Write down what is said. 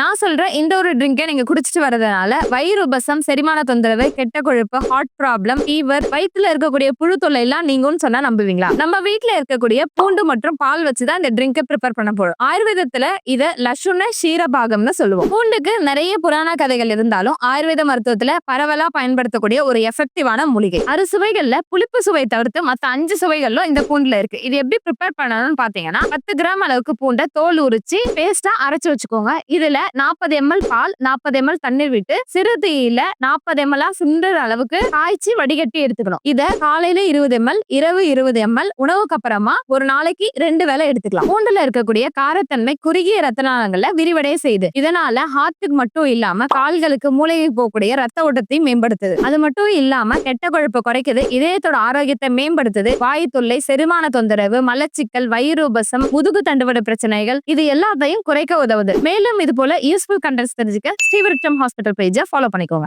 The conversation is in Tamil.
நான் சொல்ற இந்த ஒரு ட்ரிங்கை நீங்க குடிச்சிட்டு வரதுனால வயிறு உபசம் செரிமான தொந்தரவு கெட்ட கொழுப்பு ஹார்ட் ப்ராப்ளம் ஃபீவர் வயிற்றுல இருக்கக்கூடிய புழு தொல்லை எல்லாம் நீங்கும்னு சொன்னா நம்புவீங்களா? நம்ம வீட்டில் இருக்கக்கூடிய பூண்டு மற்றும் பால் வச்சுதான் இந்த ட்ரிங்கை ப்ரிப்பேர் பண்ண போறோம். ஆயுர்வேதத்துல இத லஷுன ஷீரபாகம்னு சொல்லுவோம். பூண்டுக்கு நிறைய புராண கதைகள் இருந்தாலும் ஆயுர்வேத மருத்துவத்துல பரவலா பயன்படுத்தக்கூடிய ஒரு எஃபெக்டிவான மூலிகை. அறு சுவைகளில் புளிப்பு சுவை தவிர்த்து மத்த அஞ்சு சுவைகளும் இந்த பூண்டுல இருக்கு. இது எப்படி ப்ரிப்பேர் பண்ணணும்னு பாத்தீங்கன்னா பத்து கிராம் அளவுக்கு பூண்டை தோல் உரிச்சு பேஸ்டா அரைச்சு வச்சுக்கோங்க. இதுல நாற்பது எம்எல் பால் நாற்பது எம்எல் தண்ணீர் விட்டு சிறு தீயில நாற்பது எம்எல் சுண்டுற அளவுக்கு காய்ச்சி வடிகட்டி எடுத்துக்கணும். இத காலையில இருபது எம்எல் இரவு இருபது எம்எல் உணவுக்கு அப்புறமா ஒரு நாளைக்கு ரெண்டு வேளை எடுத்துக்கலாம். பூண்டுல இருக்கக்கூடிய காரத்தன்மை குறுகிய ரத்த நாளங்கள்ல விரிவடைய செய்யுது இதனால ஹார்ட்டுக்கு மட்டும் இல்லாம கால்களுக்கு மூளையை போகக்கூடிய ரத்த ஓட்டத்தையும் மேம்படுத்துது. அது மட்டும் இல்லாம கெட்ட கொழுப்பை குறைக்குது இதயத்தோட ஆரோக்கியத்தை மேம்படுத்துது. வாயு தொல்லை செரிமான தொந்தரவு மலச்சிக்கல் வயிறு உபசம் முதுகு தண்டுவட பிரச்சனைகள் இது எல்லாத்தையும் குறைக்க உதவுது. மேலும் இது போல போல யூஸ்ஃபுல் கண்டென்ட்ஸ் தெரிஞ்சுக்க ஸ்ரீவிருட்சம் ஹாஸ்பிட்டல் பேஜை ஃபாலோ பண்ணிக்கோங்க.